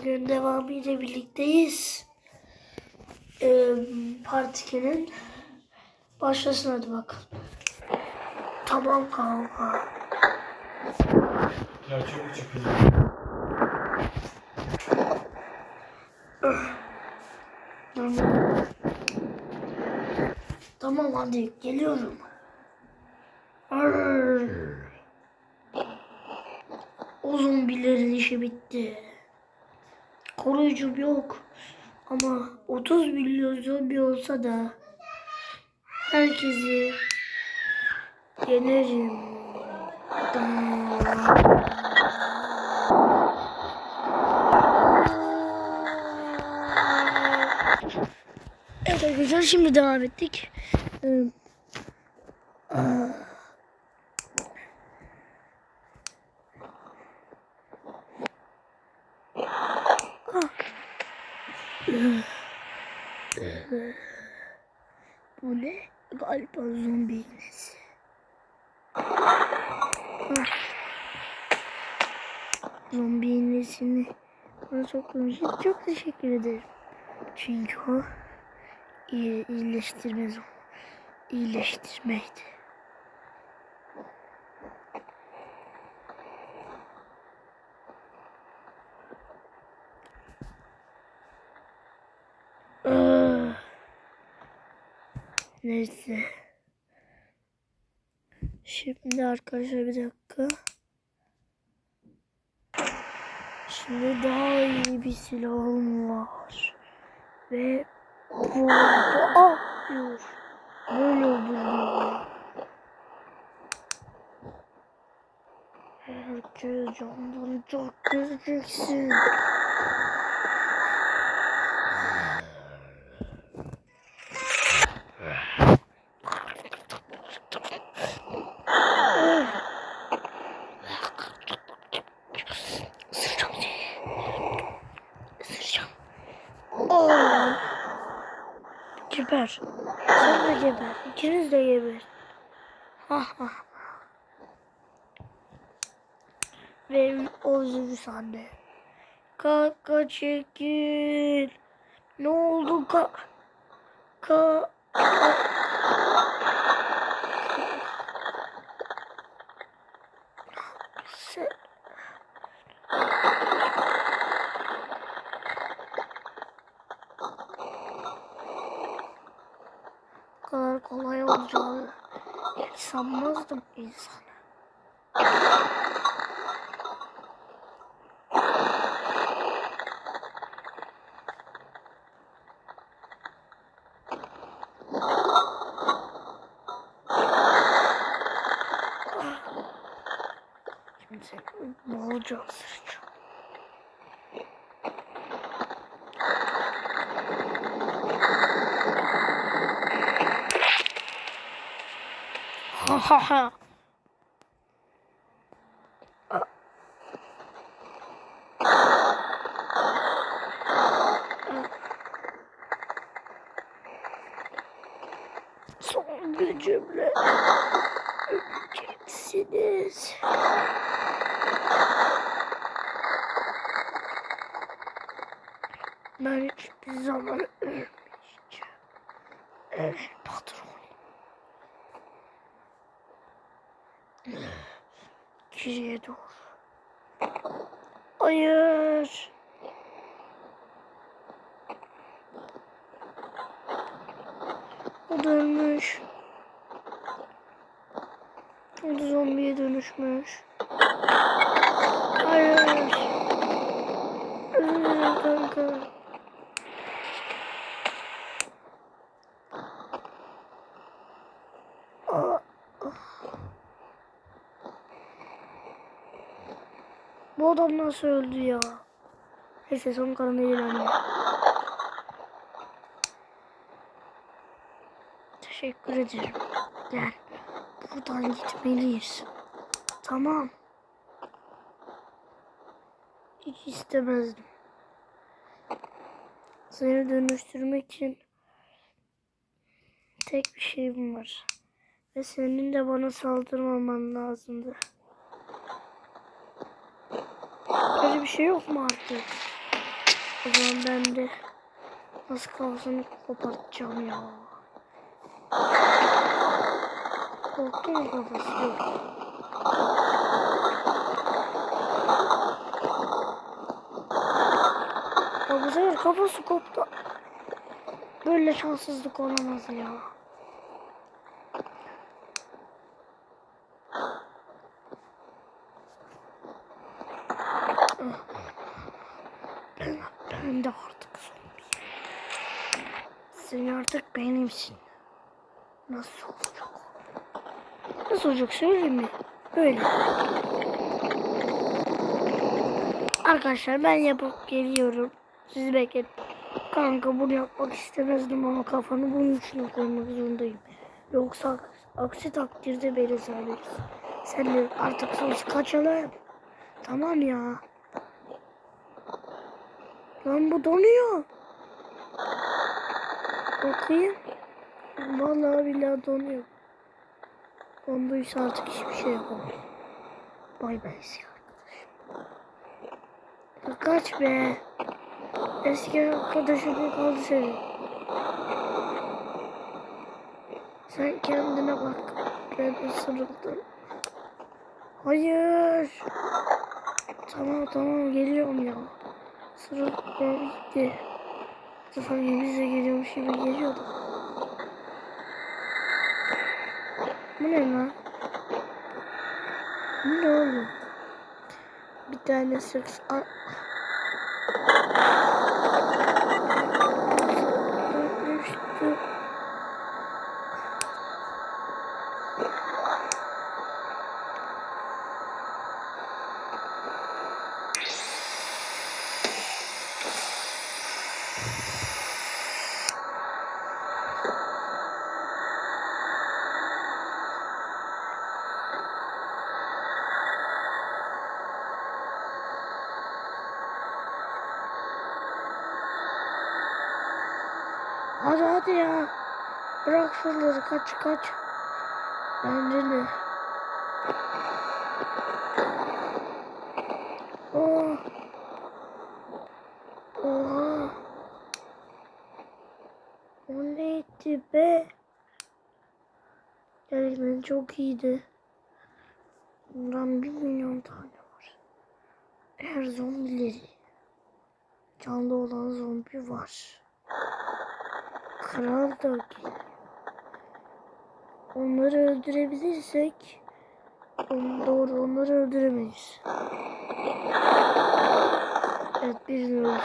Bugün devamıyla birlikteyiz. Ee, Part 2'nin başlasın hadi bakalım. Tamam kanka. Ya çok çıkıyor. Tamam. Tamam hadi geliyorum. Arr. O zombilerin işi bitti. Koruyucum yok. Ama 30 milyon zombi olsa da herkesi yenerim. Evet arkadaşlar şimdi devam ettik. Ee, Bu ne? Galiba zombi iğnesi. Zombi iğnesini bana soktuğun için çok teşekkür ederim. Çünkü o iyi, iyileştirme iyileştirmeydi. Neyse. Şimdi arkadaşlar bir dakika. Şimdi daha iyi bir silahım var. Ve bu arada ah. Böyle öldürüyor. Herkes çok göreceksin. Isıracağım seni. Isıracağım. Oh. Geber. Sen de geber. İkiniz de geber. Ha ha. Ve o üzülü sahne. Kaka çekil. Ne oldu ka? Ka... Se... Bu kadar kolay olacağını hiç sanmazdım insan. Şimdi seni Ha ha. Son gücümle öleceksiniz. Ben hiçbir zaman ölmeyeceğim. Evet patron. Geriye doğru. Hayır. O dönmüş. O da zombiye dönüşmüş. Hayır. Hayır kanka. Bu adam nasıl öldü ya? Neyse son değil anne. Teşekkür ederim. Gel. Buradan gitmeliyiz. Tamam. Hiç istemezdim. Seni dönüştürmek için tek bir şeyim var. Ve senin de bana saldırmaman lazımdı. Böyle bir şey yok mu artık? O zaman ben de nasıl kafasını kopartacağım ya. Korktu mu kafası? Yok. Ya bu sefer kafası koptu. Böyle şanssızlık olamaz ya. Ben, ben de artık zombiyim. Sen artık benimsin. Nasıl olacak? Nasıl olacak söyleyeyim mi? Böyle. Arkadaşlar ben yapıp geliyorum. Sizi beklet. Kanka bunu yapmak istemezdim ama kafanı bunun için koymak zorundayım. Yoksa aksi takdirde beni serbest. Sen de artık sos kaçalım. Tamam ya. Lan bu donuyor. Bakayım. Vallahi billahi donuyor. Donduysa artık hiçbir şey yapamam. Bay bay. Ya Kaç be. Eski arkadaşım bir kaldı senin. Sen kendine bak. Ben ısırıldım. Hayır. Tamam tamam geliyorum ya. Sırıldım gitti. Sefer bize geliyormuş gibi geliyordu. Bu ne lan? Bu ne oğlum? Bir tane sıks... Hadi ya. Bırak şunları kaç kaç. Bence de. Oh. Oha. O neydi be? Gerçekten çok iyiydi. Bundan bir milyon tane var. Eğer zombileri canlı olan zombi var. Kral da. Onları öldürebilirsek on, doğru onları öldüremeyiz. Evet birini öldürdük.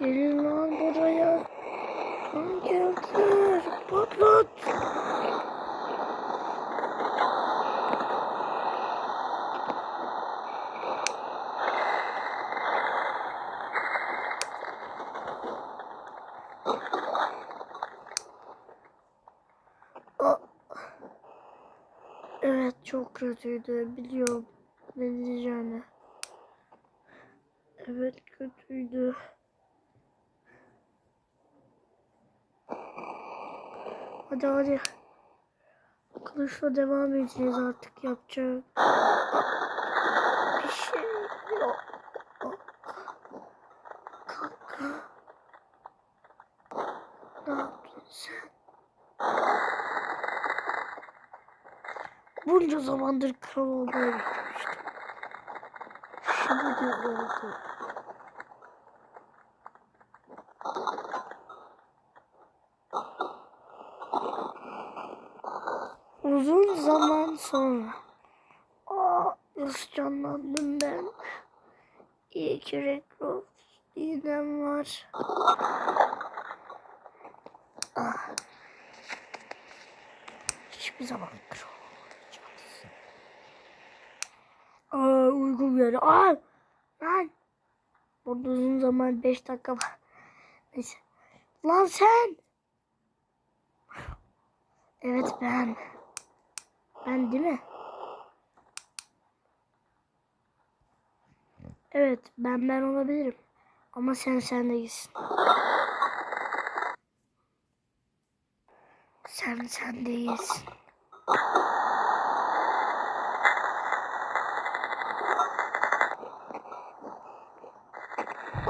Gelin lan buraya. Lan geldiler. Patlat. Aa. Evet çok kötüydü biliyorum ne diyeceğini. Evet kötüydü. Hadi hadi. Kılıçla devam edeceğiz artık yapacak. Bir şey yok. Kanka. Ne yaptın sen? Bunca zamandır kral olmayı beklemiştim. Şimdi de oldu. Uzun zaman sonra. Aa, nasıl canlandım ben. İyi ki reklam iğnem var. Ah. Hiçbir zaman kral olmayacağız. Uygun geldi. Aa, lan. Burada uzun zaman 5 dakika var. Neyse. Lan sen. Evet ben. Ben değil mi? Evet ben ben olabilirim. Ama sen sen değilsin. Sen sen değilsin.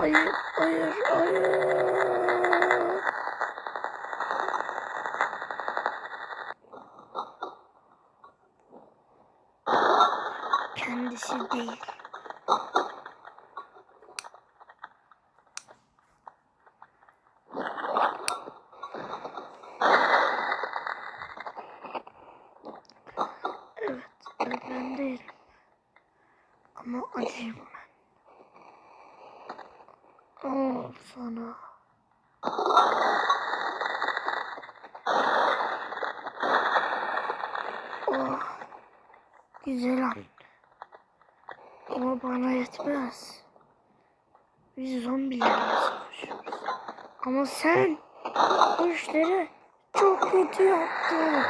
Hayır, hayır, hayır. Kendisi değil. Evet, ben değilim. Ama acıyım ben. Al sana. Oh, güzel an. Ama bana yetmez. Biz zombilerle savaşıyoruz. Ama sen bu işleri çok kötü yaptın.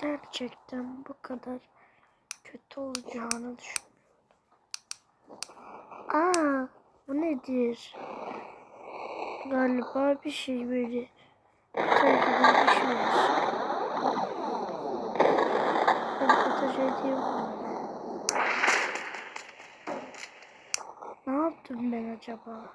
Gerçekten bu kadar kötü olacağını düşünmüyordum. Aa, bu nedir? Galiba bir şey böyle. Tehlikeli bir şey var. Ben edeyim. Ne yaptım ben acaba?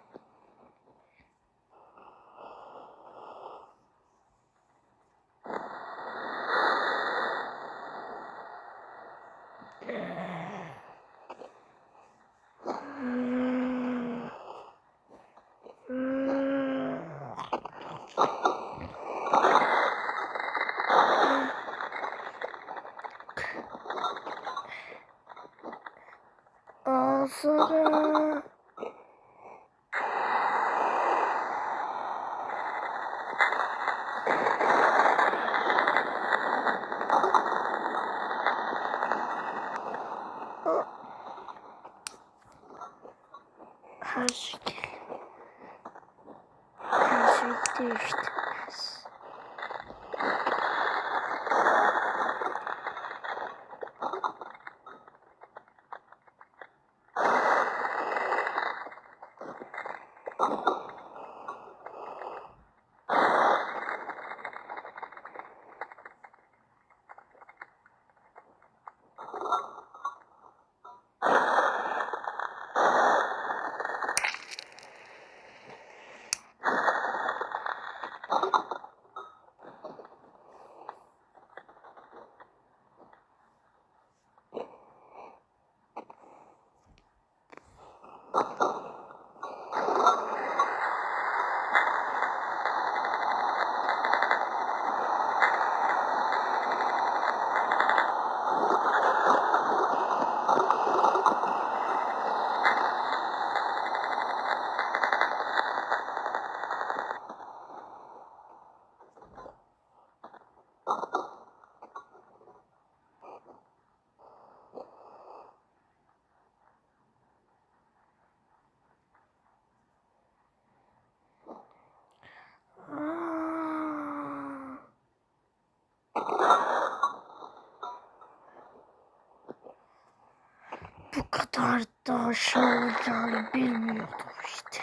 Şey olacağını bilmiyordum işte.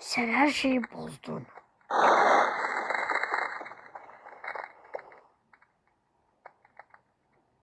Sen her şeyi bozdun.